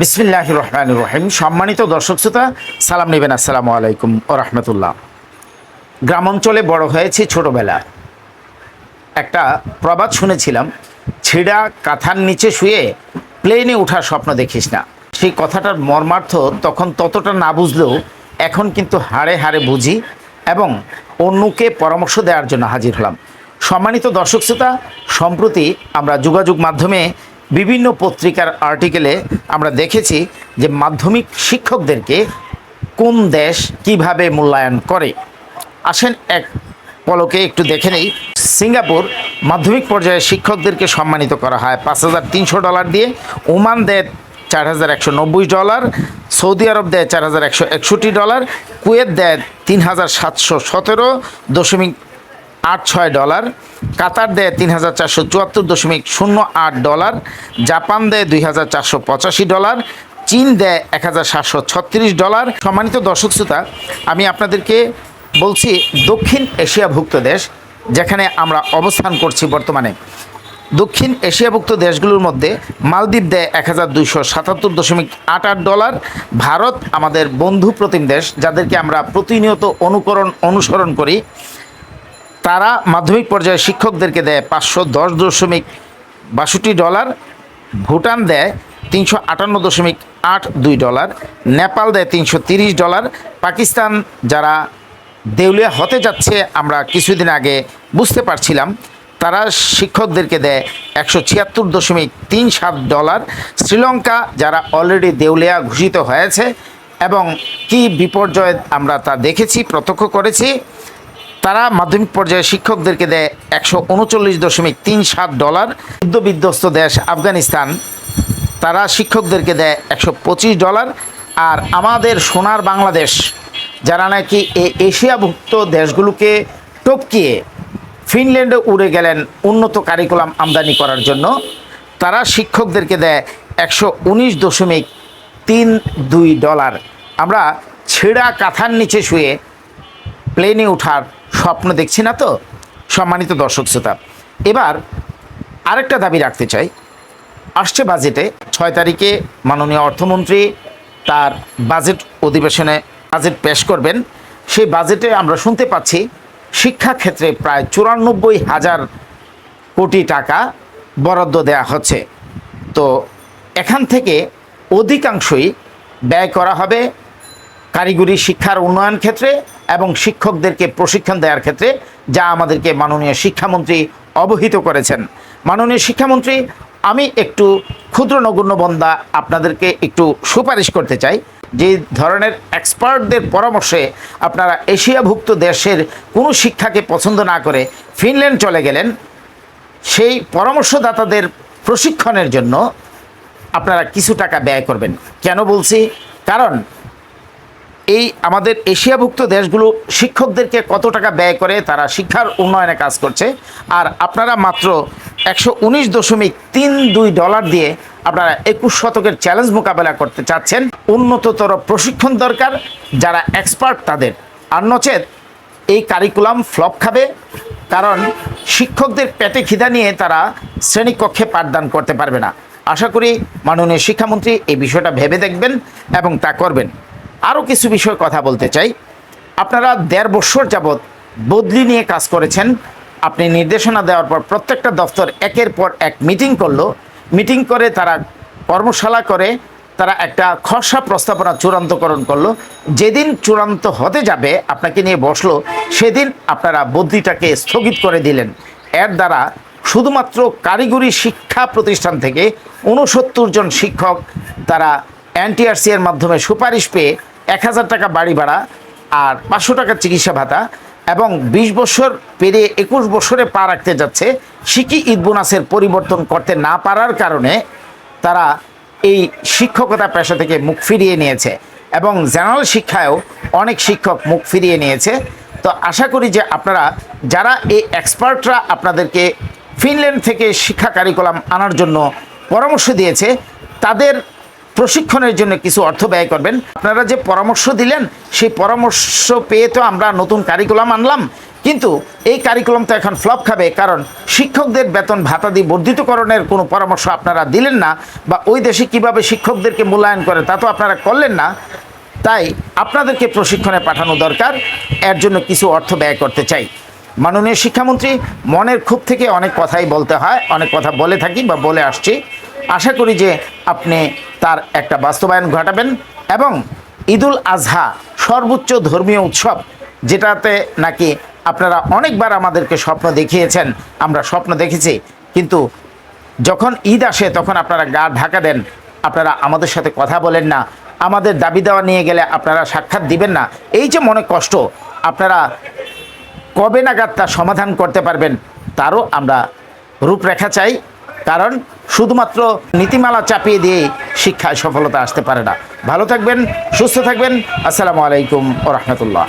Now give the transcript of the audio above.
বিসমিল্লাহ রহমান রহিম। সম্মানিত দর্শক শ্রোতা, সালাম নেবেন। আসসালামু আলাইকুম ও রহমতুল্লাহ। গ্রাম অঞ্চলে বড় হয়েছি ছোটবেলা একটা প্রবাদ শুনেছিলাম, ছিঁড়া কাঁথার নিচে শুয়ে প্লেনে ওঠার স্বপ্ন দেখিস না। সেই কথাটার মর্মার্থ তখন ততটা না বুঝলেও এখন কিন্তু হাড়ে হাড়ে বুঝি এবং অন্যকে পরামর্শ দেওয়ার জন্য হাজির হলাম। সম্মানিত দর্শক শ্রোতা, সম্প্রতি আমরা যোগাযোগ মাধ্যমে বিভিন্ন পত্রিকার আর্টিকেলে আমরা দেখেছি যে মাধ্যমিক শিক্ষকদেরকে কোন দেশ কীভাবে মূল্যায়ন করে। আসেন এক পলকে একটু দেখে নেই। সিঙ্গাপুর মাধ্যমিক পর্যায়ে শিক্ষকদেরকে সম্মানিত করা হয় পাঁচ হাজার তিনশো ডলার দিয়ে। ওমান দেয় চার হাজার একশো নব্বই ডলার। সৌদি আরব দেয় চার হাজার একশো একষট্টি ডলার। কুয়েত দেয় তিন হাজার সাতশো সতেরো। দশমিক আট ছয় ডলার, কাতার দেয় তিন হাজার চারশো চুয়াত্তর দশমিক শূন্য আট ডলার, জাপান দেয় দুই হাজার চারশো পঁচাশি ডলার, চীন দেয় এক হাজার সাতশো ছত্রিশ ডলার। সম্মানিত দর্শক শ্রোতা, আমি আপনাদেরকে বলছি দক্ষিণ এশিয়াভুক্ত দেশ, যেখানে আমরা অবস্থান করছি বর্তমানে। দক্ষিণ এশিয়াভুক্ত দেশগুলোর মধ্যে মালদ্বীপ দেয় এক হাজার দুইশো সাতাত্তর দশমিক আট আট ডলার। ভারত আমাদের বন্ধু প্রতিম দেশ, যাদেরকে আমরা প্রতিনিয়ত অনুকরণ, অনুসরণ করি। তারা মাধ্যমিক পর্যায়ে শিক্ষকদেরকে দেয় পাঁচশো দশ দশমিক বাষট্টি ডলার, ভুটান দেয় তিনশো আটান্ন দশমিক আট দুই ডলার, নেপাল দেয় তিনশো তিরিশ ডলার, পাকিস্তান যারা দেউলিয়া হতে যাচ্ছে আমরা কিছুদিন আগে বুঝতে পারছিলাম, তারা শিক্ষকদেরকে দেয় একশো ছিয়াত্তর দশমিক তিন সাত ডলার, শ্রীলঙ্কা যারা অলরেডি দেউলিয়া ঘোষিত হয়েছে এবং কি বিপর্যয় আমরা তা দেখেছি, প্রত্যক্ষ করেছি তারা মাধ্যমিক পর্যায়ে শিক্ষকদেরকে দেয় একশো উনচল্লিশ দশমিক তিন সাত ডলার। যুদ্ধ বিধ্বস্ত দেশ আফগানিস্তান, তারা শিক্ষকদেরকে দেয় একশো পঁচিশ ডলার। আর আমাদের সোনার বাংলাদেশ, যারা নাকি এই এশিয়াভুক্ত দেশগুলোকে টপকিয়ে ফিনল্যান্ডে উড়ে গেলেন উন্নত কারিকুলাম আমদানি করার জন্য, তারা শিক্ষকদেরকে দেয় একশো উনিশ দশমিক তিন দুই ডলার। আমরা ছেঁড়া কাঁথার নিচে শুয়ে প্লেনে ওঠার স্বপ্ন দেখছি না তো? সম্মানিত দর্শক শ্রোতা, এবার আরেকটা দাবি রাখতে চাই। আসছে বাজেটে ছয় তারিখে মাননীয় অর্থমন্ত্রী তার বাজেট অধিবেশনে বাজেট পেশ করবেন। সেই বাজেটে আমরা শুনতে পাচ্ছি, শিক্ষাক্ষেত্রে প্রায় চুরানব্বই হাজার কোটি টাকা বরাদ্দ দেওয়া হচ্ছে। তো এখান থেকে অধিকাংশই ব্যয় করা হবে কারিগরি শিক্ষার উন্নয়ন ক্ষেত্রে এবং শিক্ষকদেরকে প্রশিক্ষণ দেওয়ার ক্ষেত্রে যা আমাদেরকে মাননীয় শিক্ষামন্ত্রী অবহিত করেছেন। মাননীয় শিক্ষামন্ত্রী, আমি একটু ক্ষুদ্র নগণ্য বন্দা আপনাদেরকে একটু সুপারিশ করতে চাই। যে ধরনের এক্সপার্টদের পরামর্শে আপনারা এশিয়াভুক্ত দেশের কোনো শিক্ষাকে পছন্দ না করে ফিনল্যান্ড চলে গেলেন, সেই পরামর্শদাতাদের প্রশিক্ষণের জন্য আপনারা কিছু টাকা ব্যয় করবেন। কেন বলছি? কারণ এই আমাদের এশিয়াভুক্ত দেশগুলো শিক্ষকদেরকে কত টাকা ব্যয় করে, তারা শিক্ষার উন্নয়নে কাজ করছে। আর আপনারা মাত্র একশো উনিশ দশমিক তিন দুই ডলার দিয়ে আপনারা একুশ শতকের চ্যালেঞ্জ মোকাবেলা করতে চাচ্ছেন। উন্নততর প্রশিক্ষণ দরকার, যারা এক্সপার্ট তাদের। আর নচেত এই কারিকুলাম ফ্লপ খাবে, কারণ শিক্ষকদের পেটে খিদা নিয়ে তারা শ্রেণীকক্ষে পাঠদান করতে পারবে না। আশা করি মাননীয় শিক্ষামন্ত্রী এই বিষয়টা ভেবে দেখবেন এবং তা করবেন। আরও কিছু বিষয় কথা বলতে চাই। আপনারা দেড় বছর যাবৎ বদলি নিয়ে কাজ করেছেন। আপনি নির্দেশনা দেওয়ার পর প্রত্যেকটা দফতর একের পর এক মিটিং করল। মিটিং করে তারা কর্মশালা করে, তারা একটা খসড়া প্রস্তাবনা চূড়ান্তকরণ করল। যেদিন চূড়ান্ত হতে যাবে, আপনাকে নিয়ে বসল, সেদিন আপনারা বদলিটাকে স্থগিত করে দিলেন। এর দ্বারা শুধুমাত্র কারিগরি শিক্ষা প্রতিষ্ঠান থেকে উনসত্তর জন শিক্ষক তারা এনটিআরসি এর মাধ্যমে সুপারিশ পেয়ে এক হাজার টাকা বাড়ি ভাড়া আর পাঁচশো টাকার চিকিৎসা ভাতা এবং বিশ বছর পেরিয়ে একুশ বছরে পা রাখতে যাচ্ছে শিকি ঈদ বোনাসের পরিবর্তন করতে না পারার কারণে তারা এই শিক্ষকতা পেশা থেকে মুখ ফিরিয়ে নিয়েছে এবং জেনারেল শিক্ষায়ও অনেক শিক্ষক মুখ ফিরিয়ে নিয়েছে। তো আশা করি যে আপনারা যারা এই এক্সপার্টরা আপনাদেরকে ফিনল্যান্ড থেকে শিক্ষা কারিকুলাম আনার জন্য পরামর্শ দিয়েছে, তাদের প্রশিক্ষণের জন্য কিছু অর্থ ব্যয় করবেন। আপনারা যে পরামর্শ দিলেন, সেই পরামর্শ পেয়ে তো আমরা নতুন কারিকুলাম আনলাম। কিন্তু এই কারিকুলাম তো এখন ফ্লপ খাবে, কারণ শিক্ষকদের বেতন ভাতাদি বর্ধিতকরণের কোনো পরামর্শ আপনারা দিলেন না, বা ওই দেশে কীভাবে শিক্ষকদেরকে মূল্যায়ন করে তা তো আপনারা করলেন না। তাই আপনাদেরকে প্রশিক্ষণে পাঠানো দরকার, এর জন্য কিছু অর্থ ব্যয় করতে চাই। মাননীয় শিক্ষামন্ত্রী, মনের ক্ষোভ থেকে অনেক কথাই বলতে হয়, অনেক কথা বলে থাকি বা বলে আসছি। আশা করি যে আপনি তার একটা বাস্তবায়ন ঘটাবেন এবং ঈদুল আজহা সর্বোচ্চ ধর্মীয় উৎসব, যেটাতে নাকি আপনারা অনেকবার আমাদেরকে স্বপ্ন দেখিয়েছেন, আমরা স্বপ্ন দেখেছি। কিন্তু যখন ঈদ আসে, তখন আপনারা গা ঢাকা দেন, আপনারা আমাদের সাথে কথা বলেন না, আমাদের দাবি দেওয়া নিয়ে গেলে আপনারা সাক্ষাৎ দিবেন না। এই যে মনে কষ্ট, আপনারা কবে নাগাদ তার সমাধান করতে পারবেন, তারও আমরা রূপরেখা চাই। কারণ শুধুমাত্র নীতিমালা চাপিয়ে দিয়ে শিক্ষায় সফলতা আসতে পারে না। ভালো থাকবেন, সুস্থ থাকবেন। আসসালামু আলাইকুম ও রহমতুল্লাহ।